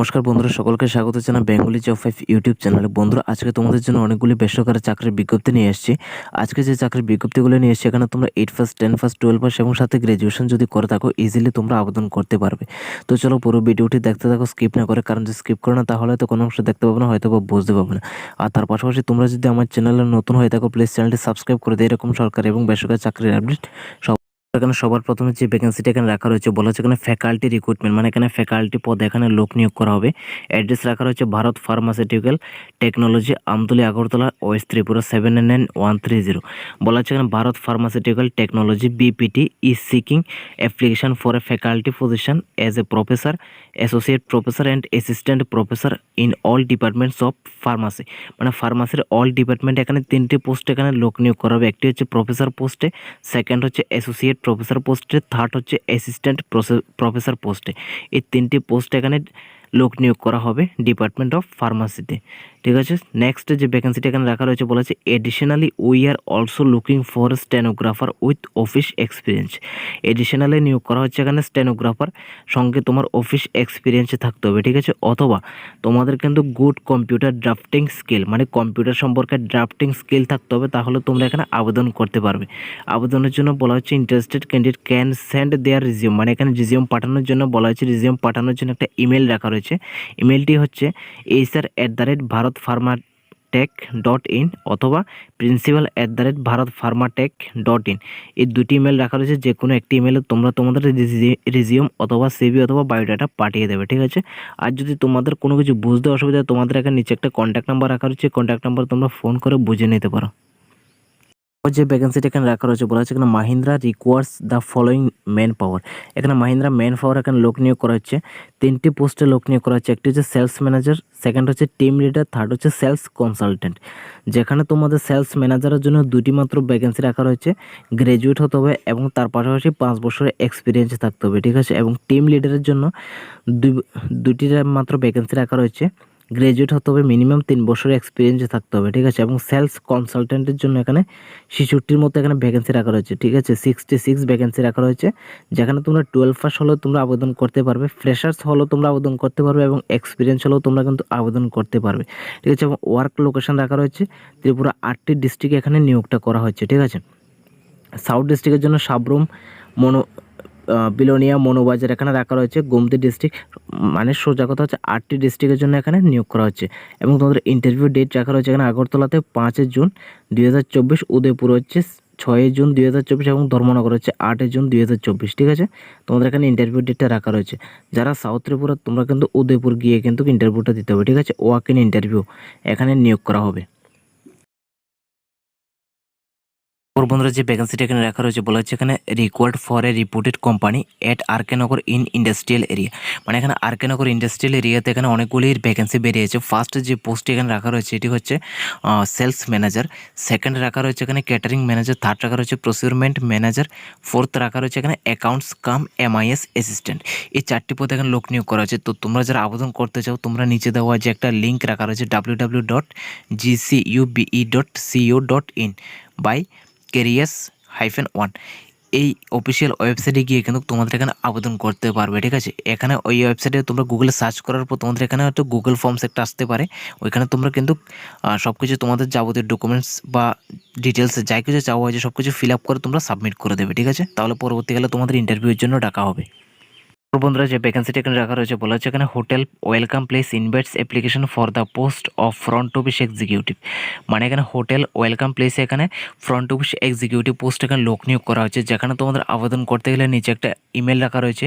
নমস্কার বন্ধুরা, সকলকে স্বাগত জানাই বেঙ্গলি জব ফাইভ ইউটিউব চ্যানেলে বন্ধুরা, আজকে তোমাদের জন্য অনেকগুলি বেসরকারি চাকরির বিজ্ঞপ্তি নিয়ে এসেছি। আজকে যে চাকরির বিজ্ঞপ্তিগুলো নিয়ে এসেছি, এখানে তোমরা eight first ten first twelve pass এবং সাথে গ্র্যাজুয়েশন যদি করে থাকো ইজিলি তোমরা আবেদন করতে পারবে। তো চলো পুরো ভিডিওটি দেখতে থাকো স্কিপ না করে, কারণ যে স্কিপ করো না, তাহলে তো কোনো অংশ দেখতে পাবে না, হয়তো বা বুঝতে পারবে না। আর তার পাশাপাশি তোমরা যদি আমার চ্যানেলে নতুন হয়ে থাকো প্লিজ চ্যানেলটি সাবস্ক্রাইব করে দিই এরকম সরকারি এবং বেসরকারি চাকরির আপডেট সব এখানে সবার প্রথমে যে ভ্যাকেন্সিটা এখানে রাখা রয়েছে, বলা হচ্ছে এখানে ফ্যাকাল্টি রিক্রুটমেন্ট মানে এখানে ফ্যাকাল্টি পদে এখানে লোক নিয়োগ করা হবে। অ্যাড্রেস রাখা রয়েছে Bharat pharmaceutical technology Amtali, Agartala west Tripura seven nine one three zero বলা হচ্ছে এখানে Bharat pharmaceutical technology BPT is seeking application for a faculty position as a professor associate professor and assistant professor in all departments of pharmacy মানে ফার্মাসির all department এখানে তিনটি post এখানে লোক নিয়োগ করা হবে। একটি হচ্ছে প্রফেসর পোস্টে সেকেন্ড হচ্ছে অ্যাসোসিয়েট প্রফেসর পোস্টে থার্ড হচ্ছে অ্যাসিস্ট্যান্ট প্রফেসর পোস্টে এই তিনটি পোস্ট এখানে লোক নিয়োগ করা হবে ডিপার্টমেন্ট অফ ফার্মাসিতে ঠিক আছে? নেক্সট যে ভ্যাকেন্সিটা এখানে রাখা রয়েছে বলা আছে additionally we are also looking for stenographer with office experience additionally নিয়োগ করা হচ্ছে এখানে স্টেনোগ্রাফার সঙ্গে তোমার অফিস এক্সপিরিয়েন্স থাকতে হবে, ঠিক আছে? অথবা তোমাদের কিন্তু গুড কম্পিউটার ড্রাফটিং স্কিল মানে কম্পিউটার সম্পর্কে ড্রাফটিং স্কিল থাকতে হবে, তাহলে তোমরা এখানে আবেদন করতে পারবে। আবেদনের জন্য বলা হচ্ছে interested candidate can send their resume মানে এখানে রিজিউম পাঠানোর জন্য বলা হচ্ছে রিজিউম পাঠানোর জন্য একটা ইমেল রাখা রয়েছে। ইমেলটি হচ্ছে এইসার at the rate Bharat pharma tech dot in অথবা principal at the rate Bharat pharmatech dot in এই দুটি ইমেল রাখা রয়েছে যে কোনো একটি ইমেলে তোমরা তোমাদের রিজিউম অথবা সিভি অথবা বায়োডাটা পাঠিয়ে দেবে, ঠিক আছে? আর যদি তোমাদের কোনো কিছু বুঝতে অসুবিধা তোমাদের এখানে নিচে একটা কন্ট্যাক্ট নাম্বার রাখা রয়েছে কন্ট্যাক্ট নাম্বার তোমরা ফোন করে বুঝে নিতে পারো। যে ভ্যাকেন্সিটা এখানে রাখা রয়েছে, বলা হচ্ছে এখানে Mahindra requires the following man power এখানে মাহিন্দ্রা ম্যান পাওয়ার এখানে লোক নিয়োগ করা হচ্ছে, তিনটি পোস্টে লোক নিয়োগ করা হচ্ছে, একটি হচ্ছে সেলস ম্যানেজার সেকেন্ড হচ্ছে টিম লিডার থার্ড হচ্ছে সেলস কনসালটেন্ট যেখানে তোমাদের সেলস ম্যানেজারের জন্য দুটি মাত্র ভ্যাকেন্সি রাখা রয়েছে গ্র্যাজুয়েট হতে হবে এবং তার পাশাপাশি পাঁচ বছরের এক্সপিরিয়েন্স থাকতে হবে, ঠিক আছে? এবং টিম লিডারের জন্য দুই দুটি মাত্র ভ্যাকেন্সি রাখা রয়েছে। গ্র্যাজুয়েট হতে হবে মিনিমাম তিন বছরের এক্সপিরিয়েন্স থাকতে হবে, ঠিক আছে? এবং সেলস কনসালটেন্টের জন্য এখানে ছেষট্টির মতো এখানে ভ্যাকেন্সি রাখা রয়েছে, ঠিক আছে? সিক্সটি সিক্স ভ্যাকেন্সি রাখা রয়েছে, যেখানে তোমরা টুয়েলভ পাস হলেও তোমরা আবেদন করতে পারবে ফ্রেশার্স হলেও তোমরা আবেদন করতে পারবে এবং এক্সপিরিয়েন্স হলেও তোমরা কিন্তু আবেদন করতে পারবে, ঠিক আছে? এবং ওয়ার্ক লোকেশন রাখা রয়েছে, ত্রিপুরা আটটি ডিস্ট্রিক্ট এখানে নিয়োগটা করা হচ্ছে ঠিক আছে? সাউথ ডিস্ট্রিক্টের জন্য সাবরুম, মনো বিলোনিয়া, মনোবাজার এখানে রাখা রয়েছে। গোমতি ডিস্ট্রিক্ট মানে সোজা কথা হচ্ছে আটটি ডিস্ট্রিক্টের জন্য এখানে নিয়োগ করা হচ্ছে। এবং তোমাদের ইন্টারভিউ ডেট রাখা রয়েছে এখানে আগরতলাতে পাঁচই জুন দুই হাজার চব্বিশ, উদয়পুর হচ্ছে ছয়ই জুন দুই হাজার চব্বিশ এবং ধর্মনগর হচ্ছে আটই জুন দুই হাজার চব্বিশ, ঠিক আছে? তোমাদের এখানে ইন্টারভিউ ডেটটা রাখা রয়েছে। যারা সাউথ ত্রিপুরা, তোমরা কিন্তু উদয়পুর গিয়ে কিন্তু ইন্টারভিউটা দিতে হবে, ঠিক আছে? ওয়াক ইন ইন্টারভিউ এখানে নিয়োগ করা হবে। ওর বন্ধুরা যে ভ্যাকেন্সিটা এখানে রাখা রয়েছে, বলা হচ্ছে এখানে required for a reported company at RK Nagar in industrial area মানে এখানে আর আরকেনগর ইন্ডাস্ট্রিয়াল এরিয়াতে এখানে অনেকগুলি ভ্যাকেন্সি বেরিয়েছে। ফার্স্ট যে পোস্ট এখানে রাখা রয়েছে, এটি হচ্ছে সেলস ম্যানেজার সেকেন্ড রাখা রয়েছে এখানে ক্যাটারিং ম্যানেজার থার্ড রাখা রয়েছে প্রসিউরমেন্ট ম্যানেজার ফোর্থ রাখা রয়েছে এখানে অ্যাকাউন্টস কাম এমআইএস অ্যাসিস্ট্যান্ট এই চারটি পদে এখানে লোক নিয়োগ করা হয়েছে। তো তোমরা যারা আবেদন করতে চাও, তোমরা নিচে দেওয়া যে একটা লিঙ্ক রাখা রয়েছে W W dot G C U B E dot co dot in by careers hyphen one এই অফিসিয়াল ওয়েবসাইটে গিয়ে কিন্তু তোমাদের এখানে আবেদন করতে পারবে, ঠিক আছে? এখানে ওই ওয়েবসাইটে তোমরা গুগলে সার্চ করার পর তোমাদের এখানে হয়তো গুগল ফর্মস একটা আসতে পারে। ওইখানে তোমরা কিন্তু সব কিছু তোমাদের যাবতীয় ডকুমেন্টস বা ডিটেলস যাই কিছু চাওয়া হয়েছে সব কিছু ফিল আপ করে তোমরা সাবমিট করে দেবে, ঠিক আছে? তাহলে পরবর্তীকালে তোমাদের ইন্টারভিউর জন্য ডাকা হবে। বন্ধুরা, যে ভ্যাকেন্সিটা এখানে রাখা রয়েছে, বলা হচ্ছে এখানে hotel welcome place invites application for the post of front office executive মানে এখানে হোটেল ওয়েলকাম প্লেসে এখানে ফ্রন্ট অফিস এক্সিকিউটিভ পোস্ট এখানে লোক নিয়োগ করা হচ্ছে, যেখানে তোমাদের আবেদন করতে গেলে নিচে একটা ইমেল রাখা রয়েছে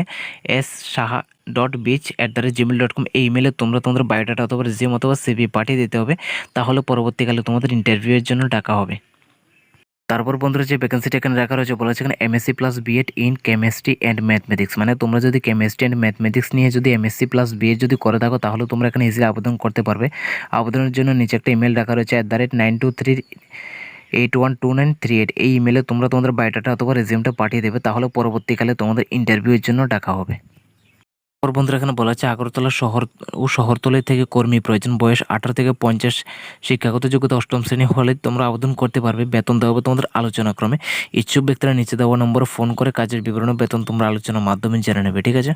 S Saha dot beach at the rate gmail dot com এই ইমেলে তোমরা তোমাদের বায়োডাটা অথবা রেজিউম অথবা সিভি পাঠিয়ে দিতে হবে, তাহলে পরবর্তীকালে তোমাদের ইন্টারভিউয়ের জন্য ডাকা হবে। তারপর বন্ধুরা যে ভ্যাকেন্সিটা এখানে রাখা রয়েছে, বলা হচ্ছে এখানে MSc plus BEd in chemistry and mathematics মানে তোমরা যদি কেমিস্ট্রি অ্যান্ড ম্যাথমেটিক্স নিয়ে যদি এমএসসি প্লাস বিএড যদি করে থাকো, তাহলে তোমরা এখানে ইজিলি আবেদন করতে পারবে। আবেদনের জন্য নিচে একটা ইমেল রাখা রয়েছে at the rate nine two three eight one two nine three eight এই ইমেলে তোমরা তোমাদের বায়োডাটা অথবা রেজিউমটা পাঠিয়ে দেবে, তাহলে পরবর্তীকালে তোমাদের ইন্টারভিউয়ের জন্য ডাকা হবে। বন্ধুরা এখানে বলা হচ্ছে আগরতলা শহর ও শহরতলি থেকে কর্মী প্রয়োজন। বয়স আঠারো থেকে পঞ্চাশ। শিক্ষাগত যোগ্যতা অষ্টম শ্রেণি হলে তোমরা আবেদন করতে পারবে। বেতন দেওয়া হবে তোমাদের আলোচনাক্রমে। ইচ্ছুক ব্যক্তিরা নিচে দেওয়া নম্বরে ফোন করে কাজের বিবরণ বেতন তোমরা আলোচনার মাধ্যমে জেনে নেবে, ঠিক আছে?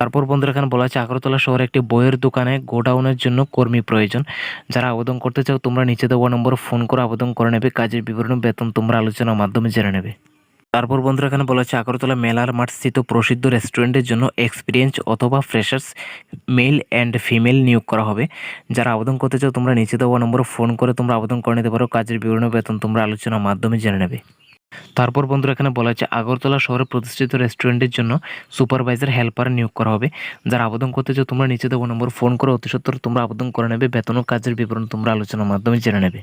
তারপর বন্ধুরা এখানে বলা আছে আগরতলা শহরে একটি বইয়ের দোকানে গোডাউনের জন্য কর্মী প্রয়োজন। যারা আবেদন করতে চাও তোমরা নিচে দেওয়া নম্বরে ফোন করে আবেদন করে নেবে। কাজের বিবরণ বেতন তোমরা আলোচনার মাধ্যমে জেনে নেবে। তারপর বন্ধুরা এখানে বলা আছে আগরতলা মেলার মাঠ স্থিত প্রসিদ্ধ রেস্টুরেন্টের জন্য এক্সপিরিয়েন্স অথবা ফ্রেশার্স মেল অ্যান্ড ফিমেল নিয়োগ করা হবে। যারা আবেদন করতে চাও, তোমরা নিচে দেওয়া নম্বরে ফোন করে তোমরা আবেদন করে নিতে পারো। কাজের বিবরণ বেতন তোমরা আলোচনার মাধ্যমে জেনে নেবে। তারপর বন্ধুরা এখানে বলা হচ্ছে আগরতলা শহরে প্রতিষ্ঠিত রেস্টুরেন্টের জন্য সুপারভাইজার হেল্পার নিয়োগ করা হবে। যারা আবেদন করতে চাও, তোমরা নিচে দেওয়া নম্বর ফোন করে অতি সত্তর তোমরা আবেদন করে নেবে। বেতন ও কাজের বিবরণ তোমরা আলোচনার মাধ্যমে জেনে নেবে।